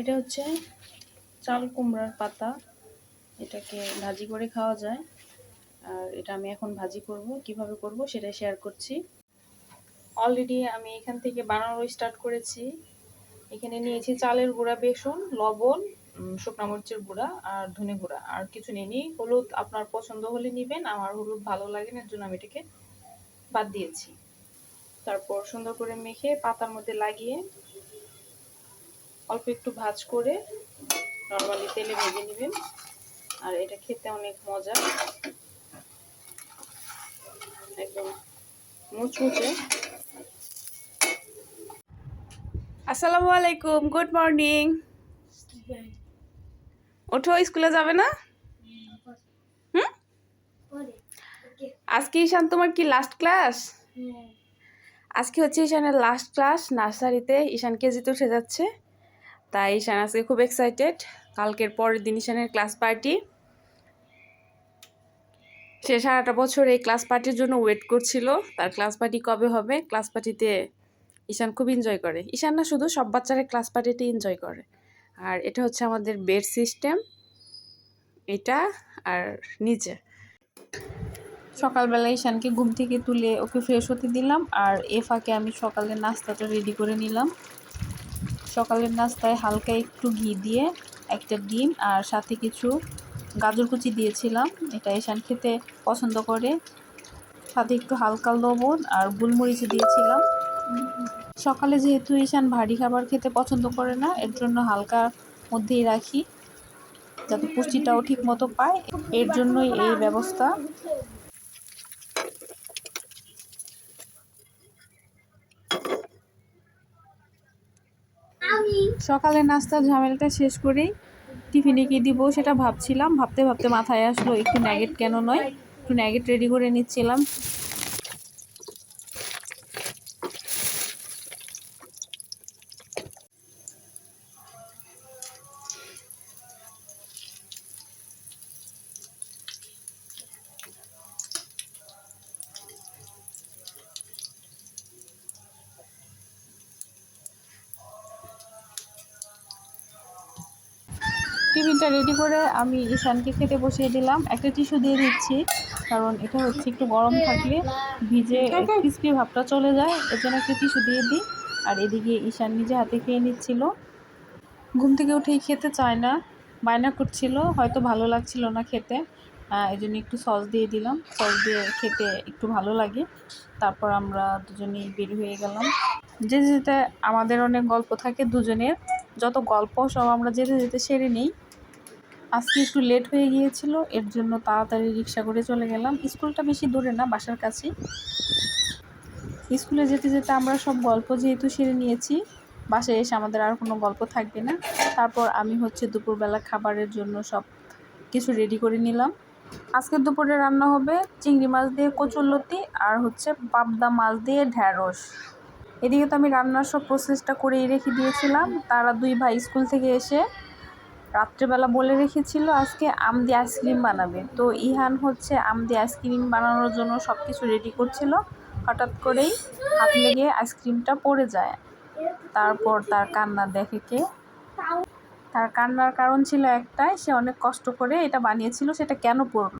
এটা হচ্ছে চাল কুমড়ার পাতা। এটাকে ভাজি করে খাওয়া যায়। আর এটা আমি এখন ভাজি করব। কীভাবে করব সেটা শেয়ার করছি। অলরেডি আমি এখান থেকে বানানো স্টার্ট করেছি। এখানে নিয়েছি চালের গুঁড়া, বেসন, লবণ শুকনো মরিচের গুঁড়া আর ধনে গুঁড়া। আর কিছু নিইনি হলুদ আপনার পছন্দ হলে নেবেন, আমার হলুদ ভালো লাগে না জন্য আমি এটাকে বাদ দিয়েছি। তারপর সুন্দর করে মেখে পাতার মধ্যে লাগিয়ে অল্প একটু ভাজ করে নর্মালি তেলে ভেজে নেবেন। আর এটা খেতে অনেক মজা। একদম মুচমুচে। আসসালামু আলাইকুম গুড মর্নিং। ওঠো স্কুলে যাবে না? হুম? আজকে ঈশান তোমার কি লাস্ট ক্লাস আজকে হচ্ছে ঈশানের লাস্ট ক্লাস নার্সারিতে ঈশান কেজিতে উঠে যাচ্ছে। তাই ঈশান আজকে খুব এক্সাইটেড কালকের পরের দিন ঈশানের ক্লাস পার্টি সে সারাটা বছর এই ক্লাস পার্টির জন্য ওয়েট করছিল। তার ক্লাস পার্টি কবে হবে? ক্লাস পার্টিতে ঈশান খুব এনজয় করে। ঈশান না শুধু সব বাচ্চারা ক্লাস পার্টিতে এনজয় করে। আর এটা হচ্ছে আমাদের বেড সিস্টেম এটা আর নিচে সকালবেলা ঈশানকে ঘুম থেকে তুলে ওকে ফ্রেশ হতে দিলাম। আর এ ফাঁকে আমি সকালের নাস্তাটা রেডি করে নিলাম। সকালের নাস্তায় হালকা একটু ঘি দিয়ে একটা ডিম আর সাথে কিছু গাজর কুচি দিয়েছিলাম। এটা ঈশান খেতে পছন্দ করে। সাথে একটু হালকা লবণ আর গোলমরিচ দিয়েছিলাম। সকালে যেহেতু ঈশান ভারী খাবার খেতে পছন্দ করে না, এর জন্য হালকা মধ্যেই রাখি, যাতে পুষ্টিটাও ঠিক মতো পায়। এর জন্যই এই ব্যবস্থা। সকালে নাস্তার ঝামেলাটা শেষ করেই টিফিনে কি দিব সেটা ভাবছিলাম। ভাবতে ভাবতে মাথায় আসলো, একটু ন্যাগেট কেন নয়? একটু ন্যাগেট রেডি করে নিচ্ছিলাম। টিফিনটা রেডি করে আমি ঈশানকে খেতে বসিয়ে দিলাম। একটা টিস্যু দিয়ে দিচ্ছি কারণ এটা হচ্ছে একটু গরম থাকলে ভিজে ক্রিস্পি ভাবটা চলে যায় এর জন্য একটা টিস্যু দিয়ে দিই। আর এদিকে ঈশান নিজে হাতে খেয়ে নিচ্ছিল। ঘুম থেকে উঠেই খেতে চায় না বায়না করছিল হয়তো ভালো লাগছিল না খেতে। এই জন্য একটু সস দিয়ে দিলাম। সস দিয়ে খেতে একটু ভালো লাগে। তারপর আমরা দুজনেই বের হয়ে গেলাম। যে যেতে আমাদের অনেক গল্প থাকে দুজনের যত গল্প সব আমরা যেতে যেতে সেরে নিই। আজকে একটু লেট হয়ে গিয়েছিল, এর জন্য তাড়াতাড়ি রিক্সা করে চলে গেলাম। স্কুলটা বেশি দূরে না, বাসার কাছেই। স্কুলে যেতে যেতে আমরা সব গল্প যেহেতু সেরে নিয়েছি, বাসায় এসে আমাদের আর কোনো গল্প থাকবে না। তারপর আমি হচ্ছে দুপুরবেলা খাবারের জন্য সব কিছু রেডি করে নিলাম। আজকে দুপুরে রান্না হবে চিংড়ি মাছ দিয়ে কচুরলতি আর হচ্ছে পাবদা মাছ দিয়ে ঢ্যাঁড়স। এদিকে তো আমি রান্নার সব প্রসেসটা করেই রেখে দিয়েছিলাম। তারা দুই ভাই স্কুল থেকে এসে রাত্রেবেলা বলে রেখেছিল আজকে আম দিয়ে আইসক্রিম বানাবে। তো ইহান হচ্ছে আম দিয়ে আইসক্রিম বানানোর জন্য সব কিছু রেডি করছিল। হঠাৎ করেই হাত লেগে আইসক্রিমটা পড়ে যায়। তারপর তার কান্না দেখে কে? তার কান্নার কারণ ছিল একটাই, সে অনেক কষ্ট করে এটা বানিয়েছিল, সেটা কেন পড়ল?